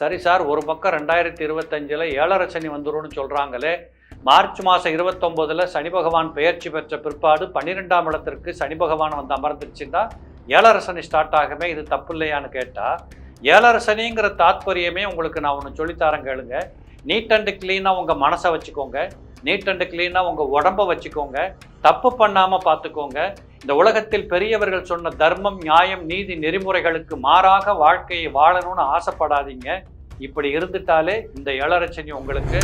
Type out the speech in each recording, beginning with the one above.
சரி சார் ஒரு பக்கம் ரெண்டாயிரத்தி இருபத்தஞ்சில் ஏழரை சனி வந்துரும்னு சொல்கிறாங்களே மார்ச் மாதம் இருபத்தொம்போதில் சனி பகவான் பெயர்ச்சி பெற்ற பிற்பாடு பன்னிரெண்டாம் இடத்திற்கு சனி பகவான் வந்து அமர்ந்துருச்சுன்னா ஏழரை சனி ஸ்டார்ட் ஆகுமே இது தப்பு இல்லையான்னு கேட்டால் ஏழரை சனிங்கிற தாத்பரியமே உங்களுக்கு நான் ஒன்று சொல்லித்தரேன் கேளுங்க. நீட் அண்டு க்ளீனாக உங்கள் மனசை வச்சுக்கோங்க. நீட் அண்டு க்ளீனாக உங்கள் உடம்பை வச்சுக்கோங்க. தப்பு பண்ணாமல் பார்த்துக்கோங்க இந்த உலகத்தில் பெரியவர்கள் சொன்ன தர்மம் நியாயம் நீதி நெறிமுறைகளுக்கு மாறாக வாழ்க்கையை வாழணும்னு ஆசைப்படாதீங்க. இப்படி இருந்துட்டாலே இந்த ஏழரச்சனி உங்களுக்கு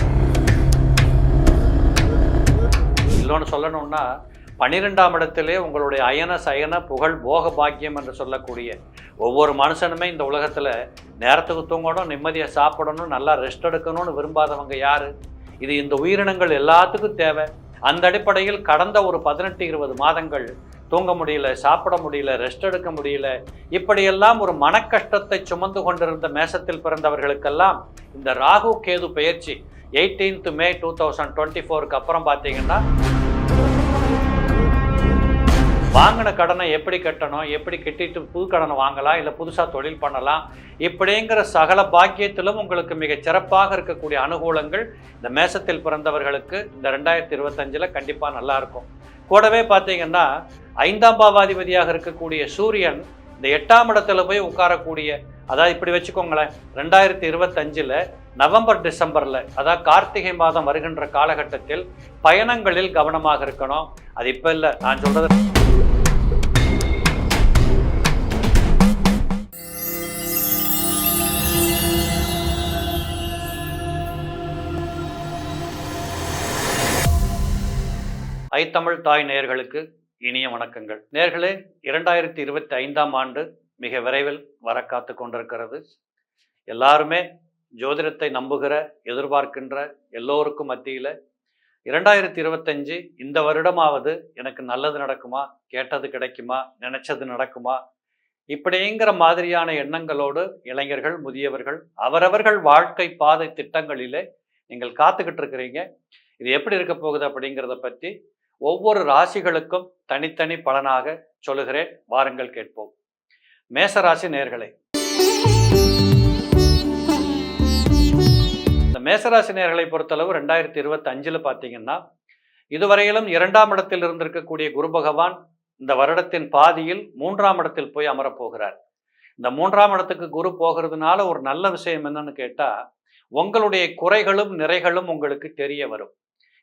இல்லைன்னு சொல்லணும்னா பன்னிரெண்டாம் இடத்திலே உங்களுடைய அயன சயன புகழ் போக பாக்கியம் என்று சொல்லக்கூடிய ஒவ்வொரு மனுஷனுமே இந்த உலகத்தில் நேரத்துக்கு தூங்கணும் நிம்மதியாக சாப்பிடணும் நல்லா ரெஸ்ட் எடுக்கணும்னு விரும்பாதவங்க யார்? இது இந்த உயிரினங்கள் எல்லாத்துக்கும் தேவை. அந்த அடிப்படையில் கடந்த ஒரு பதினெட்டு இருபது மாதங்கள் தூங்க முடியல சாப்பிட முடியல ரெஸ்ட் எடுக்க முடியல இப்படியெல்லாம் ஒரு மனக்கஷ்டத்தை சுமந்து கொண்டிருந்த மேசத்தில் பிறந்தவர்களுக்கெல்லாம் இந்த ராகு கேது பயிற்சி 18th மே டூ தௌசண்ட் டுவெண்ட்டி ஃபோருக்கு அப்புறம் பார்த்தீங்கன்னா வாங்கின கடனை எப்படி கட்டணும் எப்படி கட்டிட்டு புது கடனை வாங்கலாம் இல்லை புதுசாக தொழில் பண்ணலாம் இப்படிங்கிற சகல பாக்கியத்திலும் உங்களுக்கு மிகச் சிறப்பாக இருக்கக்கூடிய அனுகூலங்கள் இந்த மேசத்தில் பிறந்தவர்களுக்கு இந்த ரெண்டாயிரத்தி இருபத்தஞ்சில் கண்டிப்பாக நல்லாயிருக்கும் கூடவே பார்த்தீங்கன்னா ஐந்தாம் பாவாதிபதியாக இருக்கக்கூடிய சூரியன் இந்த எட்டாம் இடத்துல போய் உட்காரக்கூடிய அதாவது இப்படி வச்சுக்கோங்களேன் ரெண்டாயிரத்தி இருபத்தஞ்சில் நவம்பர் டிசம்பரில் அதாவது கார்த்திகை மாதம் வருகின்ற காலகட்டத்தில் பயணங்களில் கவனமாக இருக்கணும். அது இப்போ இல்லை நான் சொல்கிறது ஐத்தமிழ் தாய் நேயர்களுக்கு இனிய வணக்கங்கள். நேர்களே இரண்டாயிரத்தி இருபத்தி ஐந்தாம் ஆண்டு மிக விரைவில் வர காத்து கொண்டிருக்கிறது. எல்லாருமே ஜோதிடத்தை நம்புகிற எதிர்பார்க்கின்ற எல்லோருக்கும் மத்தியில் இரண்டாயிரத்தி இருபத்தஞ்சு இந்த வருடமாவது எனக்கு நல்லது நடக்குமா கேட்டது கிடைக்குமா நினைச்சது நடக்குமா? இப்படிங்கிற மாதிரியான எண்ணங்களோடு இளைஞர்கள் முதியவர்கள் அவரவர்கள் வாழ்க்கை பாதை திட்டங்களிலே நீங்கள் காத்துக்கிட்டு இருக்கிறீங்க. இது எப்படி இருக்க போகுது அப்படிங்கிறத பற்றி ஒவ்வொரு ராசிகளுக்கும் தனித்தனி பலனாக சொல்லுகிறேன். வாருங்கள் கேட்போம். மேசராசி நேர்களை இந்த மேசராசி நேர்களை பொறுத்தளவு ரெண்டாயிரத்தி இருபத்தி அஞ்சில் பார்த்தீங்கன்னா இதுவரையிலும் இரண்டாம் இடத்தில் இருந்திருக்கக்கூடிய குரு பகவான் இந்த வருடத்தின் பாதியில் மூன்றாம் இடத்தில் போய் அமரப் போகிறார் இந்த மூன்றாம் இடத்துக்கு குரு போகிறதுனால ஒரு நல்ல விஷயம் என்னன்னு கேட்டால் உங்களுடைய குறைகளும் நிறைகளும் உங்களுக்கு தெரிய வரும்.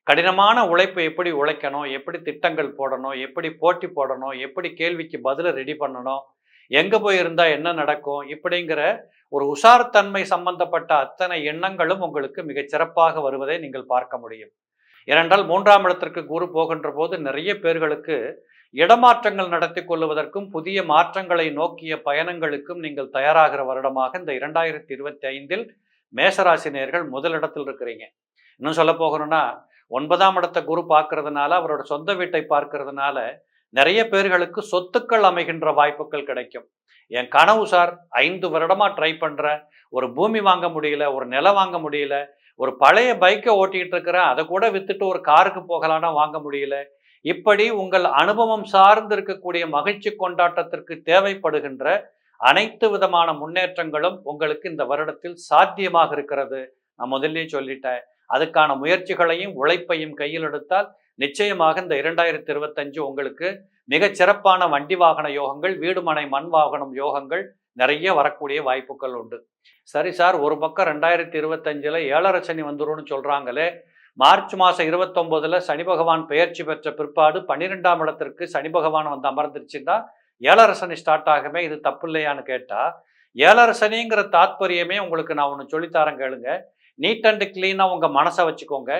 கடினமான உழைப்பை எப்படி உழைக்கணும் எப்படி திட்டங்கள் போடணும் எப்படி போட்டி போடணும் எப்படி கேள்விக்கு பதிலை ரெடி பண்ணணும் எங்கே போய் இருந்தால் என்ன நடக்கும் இப்படிங்கிற ஒரு உஷார்த்தன்மை சம்பந்தப்பட்ட அத்தனை எண்ணங்களும் உங்களுக்கு மிகச் சிறப்பாக வருவதை நீங்கள் பார்க்க முடியும். ஏனென்றால் மூன்றாம் இடத்திற்கு குரு போகின்ற போது நிறைய பேர்களுக்கு இடமாற்றங்கள் நடத்தி கொள்வதற்கும் புதிய மாற்றங்களை நோக்கிய பயணங்களுக்கும் நீங்கள் தயாராகிற வருடமாக இந்த இரண்டாயிரத்தி இருபத்தி ஐந்தில் மேசராசினியர்கள் முதலிடத்தில் இருக்கிறீங்க. இன்னும் சொல்ல போகணும்னா ஒன்பதாம் இடத்தை குரு பார்க்கறதுனால அவரோட சொந்த வீட்டை பார்க்கறதுனால நிறைய பேர்களுக்கு சொத்துக்கள் அமைகின்ற வாய்ப்புகள் கிடைக்கும். என் கனவு சார் ஐந்து வருடமா ட்ரை பண்ணுறேன் ஒரு பூமி வாங்க முடியல ஒரு நிலம் வாங்க முடியல ஒரு பழைய பைக்கை ஓட்டிகிட்டு இருக்கிறேன் அதை கூட வித்துட்டு ஒரு காருக்கு போகலான்னா வாங்க முடியல. இப்படி உங்கள் அனுபவம் சார்ந்து இருக்கக்கூடிய மகிழ்ச்சி கொண்டாட்டத்திற்கு தேவைப்படுகின்ற அனைத்து விதமான முன்னேற்றங்களும் உங்களுக்கு இந்த வருடத்தில் சாத்தியமாக இருக்கிறது. நான் முதல்லயே சொல்லிட்டேன். அதுக்கான முயற்சிகளையும் உழைப்பையும் கையில் எடுத்தால் நிச்சயமாக இந்த இரண்டாயிரத்தி இருபத்தஞ்சு உங்களுக்கு மிகச் சிறப்பான வண்டி வாகன யோகங்கள் வீடுமனை மண் வாகனம் யோகங்கள் நிறைய வரக்கூடிய வாய்ப்புகள் உண்டு. சரி சார் ஒரு பக்கம் ரெண்டாயிரத்தி இருபத்தஞ்சில் ஏழரை சனி வந்துரும்னு சொல்கிறாங்களே மார்ச் மாதம் இருபத்தொம்போதில் சனி பகவான் பெயர்ச்சி பெற்ற பிற்பாடு பன்னிரெண்டாம் இடத்திற்கு சனி பகவான் வந்து அமர்ந்துருச்சுன்னா ஏழரை சனி ஸ்டார்ட் ஆகுமே இது தப்பு இல்லையான்னு கேட்டால் ஏழரை சனிங்கிற தாத்பரியமே உங்களுக்கு நான் ஒன்று சொல்லித்தரேன் கேளுங்க. நீட் அண்டு க்ளீனாக உங்கள் மனசை வச்சுக்கோங்க.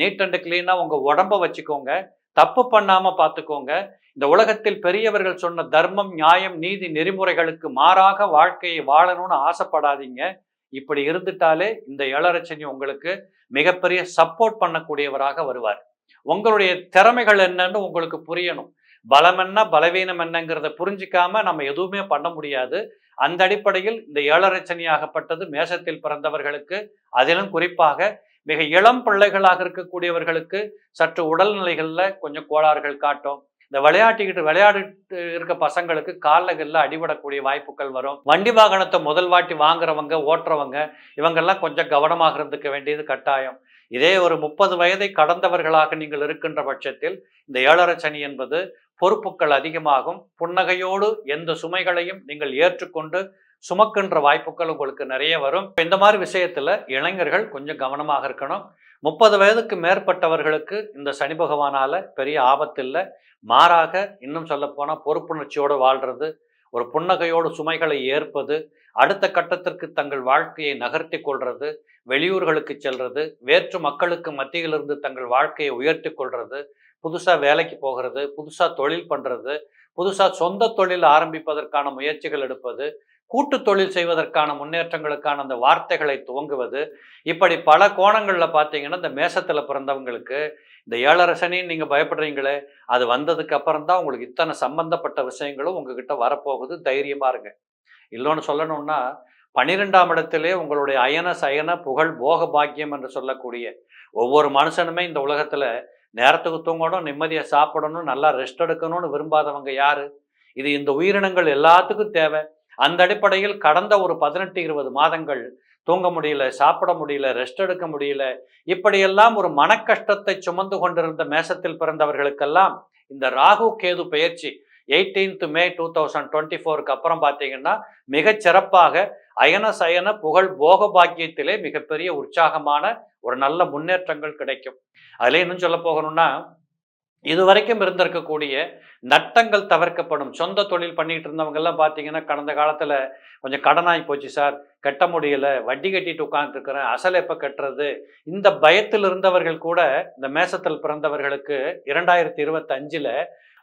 நீட் அண்டு க்ளீனாக உங்கள் உடம்பை வச்சுக்கோங்க. தப்பு பண்ணாமல் பார்த்துக்கோங்க இந்த உலகத்தில் பெரியவர்கள் சொன்ன தர்மம் நியாயம் நீதி நெறிமுறைகளுக்கு மாறாக வாழ்க்கையை வாழணும்னு ஆசைப்படாதீங்க. இப்படி இருந்துட்டாலே இந்த ஏழரச்சனி உங்களுக்கு மிகப்பெரிய சப்போர்ட் பண்ணக்கூடியவராக வருவார். உங்களுடைய திறமைகள் என்னன்னு உங்களுக்கு புரியணும். பலம் என்ன பலவீனம் என்னங்கிறத புரிஞ்சிக்காம நம்ம எதுவுமே பண்ண முடியாது. அந்த அடிப்படையில் இந்த ஏழரச்சனியாகப்பட்டது மேசத்தில் பிறந்தவர்களுக்கு அதிலும் குறிப்பாக மிக இளம் பிள்ளைகளாக இருக்கக்கூடியவர்களுக்கு சற்று உடல்நிலைகளில் கொஞ்சம் கோளாறுகள் காட்டும். இந்த விளையாட்டிக்கிட்டு விளையாடிட்டு இருக்க பசங்களுக்கு காலில் அடிபடக்கூடிய வாய்ப்புகள் வரும். வண்டி வாகனத்தை முதல் வாட்டி வாங்குறவங்க ஓட்டுறவங்க இவங்கெல்லாம் கொஞ்சம் கவனமாக இருந்துக்க வேண்டியது கட்டாயம். இதே ஒரு முப்பது வயதை கடந்தவர்களாக நீங்கள் இருக்கின்ற பட்சத்தில் இந்த ஏழரை சனி என்பது பொறுப்புகள் அதிகமாகும். புன்னகையோடு எந்த சுமைகளையும் நீங்கள் ஏற்றுக்கொண்டு சுமக்கின்ற வாய்ப்புகள் உங்களுக்கு நிறைய வரும். இந்த மாதிரி விஷயத்துல இளைஞர்கள் கொஞ்சம் கவனமாக இருக்கணும். முப்பது வயதுக்கு மேற்பட்டவர்களுக்கு இந்த சனி பகவானால பெரிய ஆபத்து இல்லை மாறாக இன்னும் சொல்ல பொறுப்புணர்ச்சியோடு வாழ்றது ஒரு புன்னகையோடு சுமைகளை ஏற்பது அடுத்த கட்டத்திற்கு தங்கள் வாழ்க்கையை நகர்த்தி கொள்வது வெளியூர்களுக்கு செல்றது வேற்று மக்களுக்கு மத்தியிலிருந்து தங்கள் வாழ்க்கையை உயர்த்தி கொள்வது புதுசாக வேலைக்கு போகிறது புதுசாக தொழில் பண்ணுறது புதுசாக சொந்த தொழில் ஆரம்பிப்பதற்கான முயற்சிகள் எடுப்பது கூட்டு தொழில் செய்வதற்கான முன்னேற்றங்களுக்கான அந்த வார்த்தைகளை துவங்குவது. இப்படி பல கோணங்களில் பார்த்தீங்கன்னா இந்த மேசத்தில் பிறந்தவங்களுக்கு இந்த ஏழரை நீங்கள் பயப்படுறீங்களே அது வந்ததுக்கு அப்புறம் தான் உங்களுக்கு இத்தனை சம்பந்தப்பட்ட விஷயங்களும் உங்ககிட்ட வரப்போகுது. தைரியமாக இருங்க. இல்லைன்னு சொல்லணும்னா பன்னிரெண்டாம் இடத்திலே உங்களுடைய அயன சயன புகழ் போக பாக்கியம் என்று சொல்லக்கூடிய ஒவ்வொரு மனுஷனுமே இந்த உலகத்தில் நேரத்துக்கு தூங்கணும் நிம்மதியை சாப்பிடணும் நல்லா ரெஸ்ட் எடுக்கணும்னு விரும்பாதவங்க யாரு? இது இந்த உயிரினங்கள் எல்லாத்துக்கும் தேவை. அந்த அடிப்படையில் கடந்த ஒரு பதினெட்டு இருபது மாதங்கள் தூங்க முடியல சாப்பிட முடியல ரெஸ்ட் எடுக்க முடியல இப்படியெல்லாம் ஒரு மன கஷ்டத்தை சுமந்து கொண்டிருந்த மேசத்தில் பிறந்தவர்களுக்கெல்லாம் இந்த ராகு கேது பயிற்சி eighteenth May two thousand twenty ஃபோருக்கு அப்புறம் பார்த்தீங்கன்னா மிகச் சிறப்பாக அயன சயன புகழ் போக பாக்கியத்திலே மிகப்பெரிய உற்சாகமான ஒரு நல்ல முன்னேற்றங்கள் கிடைக்கும். அதில் இன்னும் சொல்ல போகணும்னா இதுவரைக்கும் இருந்திருக்கக்கூடிய நட்டங்கள் தவிர்க்கப்படும். சொந்த தொழில் பண்ணிட்டு இருந்தவங்கெல்லாம் பார்த்தீங்கன்னா கடந்த காலத்தில் கொஞ்சம் கடனாகி போச்சு சார். கட்ட முடியல. வட்டி கட்டிட்டு உட்காந்துருக்கிறேன் அசல் எப்போ கட்டுறது? இந்த பயத்தில் இருந்தவர்கள் கூட இந்த மேசத்தில் பிறந்தவர்களுக்கு இரண்டாயிரத்தி இருபத்தஞ்சில்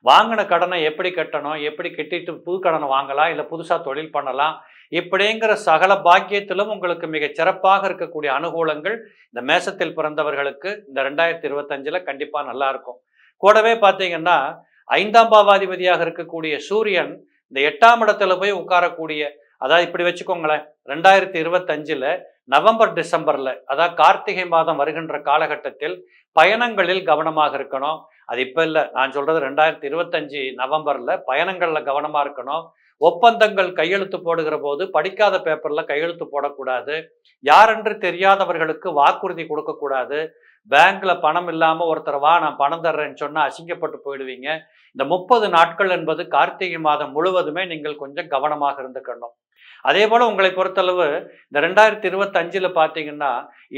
வாங்கின கடனை எப்படி கட்டணும்? எப்படி கட்டிட்டு புது கடனை வாங்கலாம்? இல்லை புதுசாக தொழில் பண்ணலாம்? இப்படிங்கிற சகல பாக்கியத்திலும் உங்களுக்கு மிக சிறப்பாக இருக்கக்கூடிய அனுகூலங்கள் இந்த மேசத்தில் பிறந்தவர்களுக்கு இந்த ரெண்டாயிரத்தி இருபத்தஞ்சில் கண்டிப்பாக நல்லா இருக்கும். கூடவே பார்த்தீங்கன்னா ஐந்தாம் பாவாதிபதியாக இருக்கக்கூடிய சூரியன் இந்த எட்டாம் இடத்துல போய் உட்காரக்கூடிய அதாவது இப்படி வச்சுக்கோங்களேன் ரெண்டாயிரத்தி இருபத்தஞ்சில் நவம்பர் டிசம்பரில் அதாவது கார்த்திகை மாதம் வருகின்ற காலகட்டத்தில் பயணங்களில் கவனமாக இருக்கணும். அது இப்போ இல்லை நான் சொல்கிறது ரெண்டாயிரத்தி இருபத்தஞ்சு நவம்பரில் பயணங்களில் கவனமாக இருக்கணும். ஒப்பந்தங்கள் கையெழுத்து போடுகிற போது படிக்காத பேப்பரில் கையெழுத்து போடக்கூடாது. யாரென்று தெரியாதவர்களுக்கு வாக்குறுதி கொடுக்கக்கூடாது. பேங்க்ல பணம் இல்லாமல் ஒருத்தர் வா நான் பணம் தர்றேன்னு சொன்னால் அசிங்கப்பட்டு போயிடுவீங்க. இந்த முப்பது நாட்கள் என்பது கார்த்திகை மாதம் முழுவதுமே நீங்கள் கொஞ்சம் கவனமாக இருந்துக்கணும். அதே போல உங்களை பொறுத்தளவு இந்த ரெண்டாயிரத்தி இருபத்தஞ்சில் பார்த்தீங்கன்னா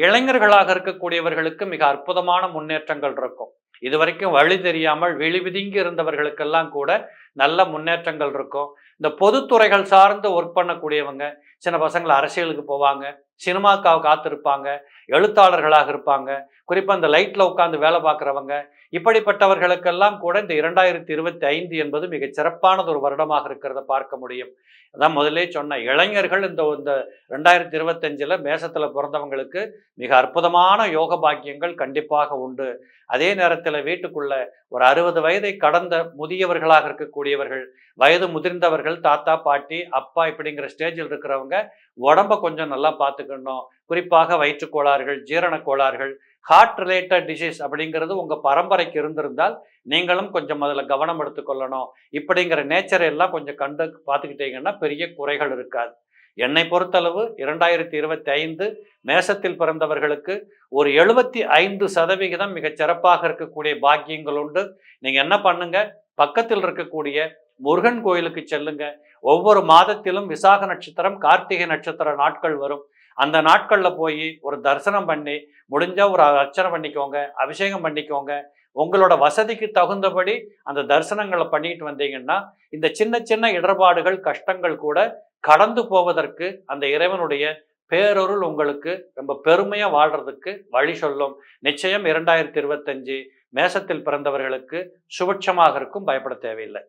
இளைஞர்களாக இருக்கக்கூடியவர்களுக்கு மிக அற்புதமான முன்னேற்றங்கள் இருக்கும். இது வரைக்கும் வழி தெரியாமல் விழிவிதுங்கி இருந்தவர்களுக்கெல்லாம் கூட நல்ல முன்னேற்றங்கள் இருக்கும். இந்த பொதுத்துறைகள் சார்ந்து ஒர்க் பண்ணக்கூடியவங்க சின்ன பசங்களை அரசியலுக்கு போவாங்க. சினிமாக்காக காத்திருப்பாங்க எழுத்தாளர்களாக இருப்பாங்க குறிப்பாக இந்த லைட்டில் உட்காந்து வேலை பார்க்குறவங்க. இப்படிப்பட்டவர்களுக்கெல்லாம் கூட இந்த இரண்டாயிரத்தி இருபத்தி ஐந்து என்பது மிக சிறப்பானது ஒரு வருடமாக இருக்கிறத பார்க்க முடியும். அதான் முதலே சொன்ன இளைஞர்கள் இந்த இந்த ரெண்டாயிரத்தி இருபத்தஞ்சில் மேசத்தில் பிறந்தவங்களுக்கு மிக அற்புதமான யோக பாக்கியங்கள் கண்டிப்பாக உண்டு. அதே நேரத்தில் வீட்டுக்குள்ள ஒரு அறுபது வயதை கடந்த முதியவர்களாக இருக்கக்கூடியவர்கள் வயது முதிர்ந்தவர்கள் தாத்தா பாட்டி அப்பா இப்படிங்கிற ஸ்டேஜில் இருக்கிறவங்க உடம்ப கொஞ்சம் நல்லா பார்த்துக்கணும். குறிப்பாக வயிற்றுக்கோளாறுகள் கோளாறுகள் ஜீரண கோளாறுகள் ஹார்ட் ரிலேட்டட் டிசீஸ் அப்படிங்கிறது உங்கள் பரம்பரைக்கு இருந்திருந்தால் நீங்களும் கொஞ்சம் அதில் கவனம் எடுத்துக்கொள்ளணும் இப்படிங்கிற நேச்சரை எல்லாம் கொஞ்சம் கண்டு பார்த்துக்கிட்டீங்கன்னா பெரிய குறைகள் இருக்காது. என்னை பொறுத்தளவு இரண்டாயிரத்தி இருபத்தி ஐந்து மேசத்தில் பிறந்தவர்களுக்கு ஒரு எழுபத்தி ஐந்து சதவிகிதம் மிகச் சிறப்பாக இருக்கக்கூடிய பாக்கியங்கள் உண்டு. நீங்கள் என்ன பண்ணுங்க? பக்கத்தில் இருக்கக்கூடிய முருகன் கோயிலுக்கு செல்லுங்க. ஒவ்வொரு மாதத்திலும் விசாக நட்சத்திரம் கார்த்திகை நட்சத்திர நாட்கள் வரும். அந்த நாட்களில் போய் ஒரு தரிசனம் பண்ணி முடிஞ்சால் ஒரு அர்ச்சனை பண்ணிக்கோங்க அபிஷேகம் பண்ணிக்கோங்க. உங்களோட வசதிக்கு தகுந்தபடி அந்த தரிசனங்களை பண்ணிட்டு வந்தீங்கன்னா இந்த சின்ன சின்ன இடர்பாடுகள் கஷ்டங்கள் கூட கடந்து போவதற்கு அந்த இறைவனுடைய பேரொருள் உங்களுக்கு ரொம்ப பெருமையா வாழ்றதுக்கு வழி சொல்லும். நிச்சயம் இரண்டாயிரத்தி இருபத்தஞ்சு மேசத்தில் பிறந்தவர்களுக்கு சுபட்சமாக இருக்கும் பயப்பட தேவையில்லை.